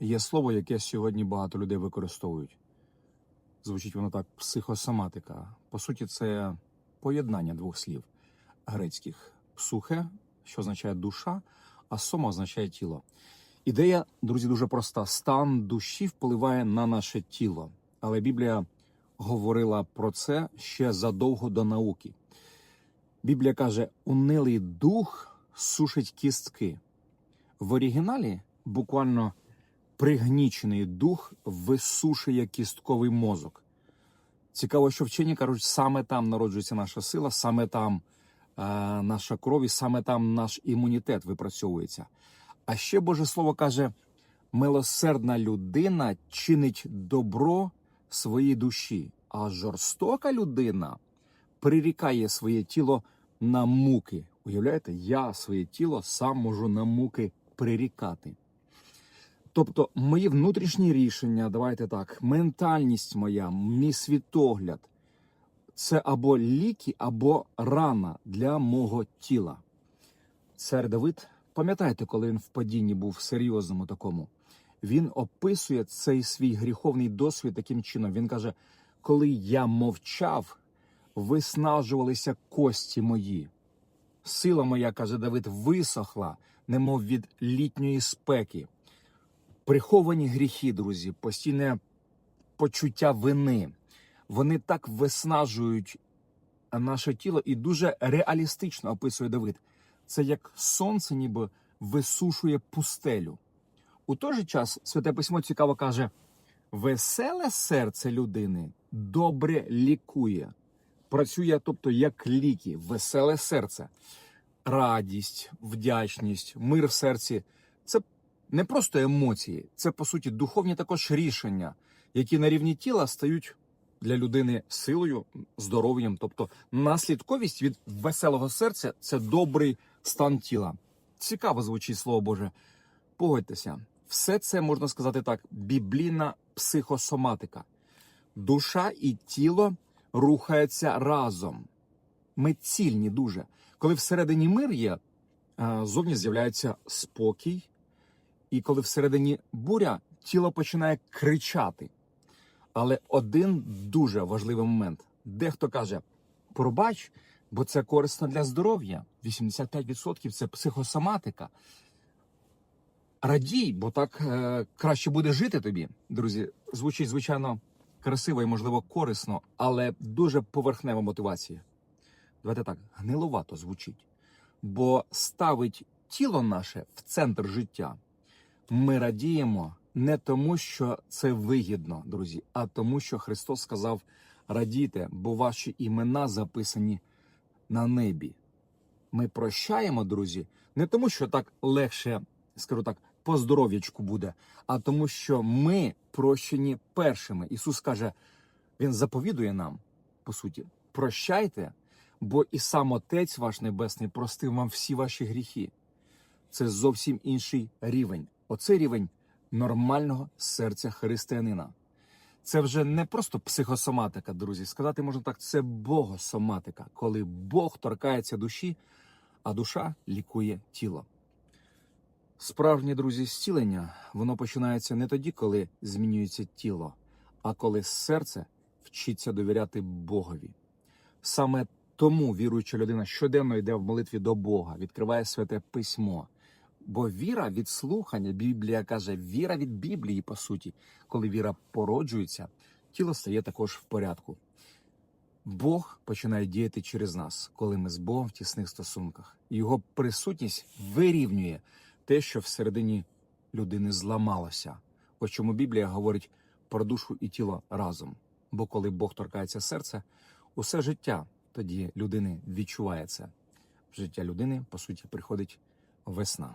Є слово, яке сьогодні багато людей використовують. Звучить воно так: психосоматика. По суті, це поєднання двох слів грецьких: псухе, що означає душа, а сома означає тіло. Ідея, друзі, дуже проста: стан душі впливає на наше тіло. Але Біблія говорила про це ще задовго до науки. Біблія каже: унилий дух сушить кістки. В оригіналі буквально пригнічений дух висушує кістковий мозок. Цікаво, що вчені кажуть, саме там народжується наша сила, саме там е, наша кров і саме там наш імунітет випрацьовується. А ще Боже Слово каже: милосердна людина чинить добро своїй душі, а жорстока людина прирікає своє тіло на муки. Уявляєте, я своє тіло сам можу на муки прирікати. Тобто, мої внутрішні рішення, давайте так, ментальність моя, мій світогляд це або ліки, або рана для мого тіла. Цар Давид, пам'ятаєте, коли він в падінні був серйозному такому, він описує цей свій гріховний досвід таким чином. Він каже: коли я мовчав, виснажувалися кості мої. Сила моя, каже Давид, висохла, немов від літньої спеки. Приховані гріхи, друзі, постійне почуття вини. Вони так виснажують наше тіло і дуже реалістично описує Давид. Це як сонце, ніби висушує пустелю. У той же час Святе Письмо цікаво каже: веселе серце людини добре лікує, працює, тобто як ліки, веселе серце, радість, вдячність, мир в серці це не просто емоції, це по суті духовні також рішення, які на рівні тіла стають для людини силою, здоров'ям. Тобто наслідковість від веселого серця це добрий стан тіла. Цікаво звучить слово Боже. Погодьтеся, все це можна сказати так: біблійна психосоматика. Душа і тіло рухаються разом. Ми цільні дуже. Коли всередині мир є, зовні з'являється спокій, і коли всередині буря, тіло починає кричати. Але один дуже важливий момент. Дехто каже: пробач, бо це корисно для здоров'я. 85% це психосоматика. Радій, бо так е, краще буде жити тобі. Друзі, звучить звичайно красиво і, можливо, корисно, але дуже поверхнева мотивація. Давайте так, гниловато звучить. Бо ставить тіло наше в центр життя. Ми радіємо не тому, що це вигідно, друзі, а тому, що Христос сказав: радійте, бо ваші імена записані на небі. Ми прощаємо, друзі, не тому, що так легше, скажу так, по здоров'ячку буде, а тому, що ми прощені першими. Ісус каже, Він заповідує нам, по суті, прощайте, бо і сам Отець ваш Небесний простив вам всі ваші гріхи. Це зовсім інший рівень. Оце рівень нормального серця християнина. Це вже не просто психосоматика, друзі. Сказати можна так, це богосоматика, коли Бог торкається душі, а душа лікує тіло. Справжнє, друзі, зцілення воно починається не тоді, коли змінюється тіло, а коли серце вчиться довіряти Богові. Саме тому віруюча людина щоденно йде в молитві до Бога, відкриває святе письмо. Бо віра від слухання, Біблія каже, віра від Біблії, по суті, коли віра породжується, тіло стає також в порядку. Бог починає діяти через нас, коли ми з Богом в тісних стосунках. Його присутність вирівнює те, що всередині людини зламалося. Ось чому Біблія говорить про душу і тіло разом. Бо коли Бог торкається серця, усе життя тоді людини відчуває це. В життя людини, по суті, приходить весна.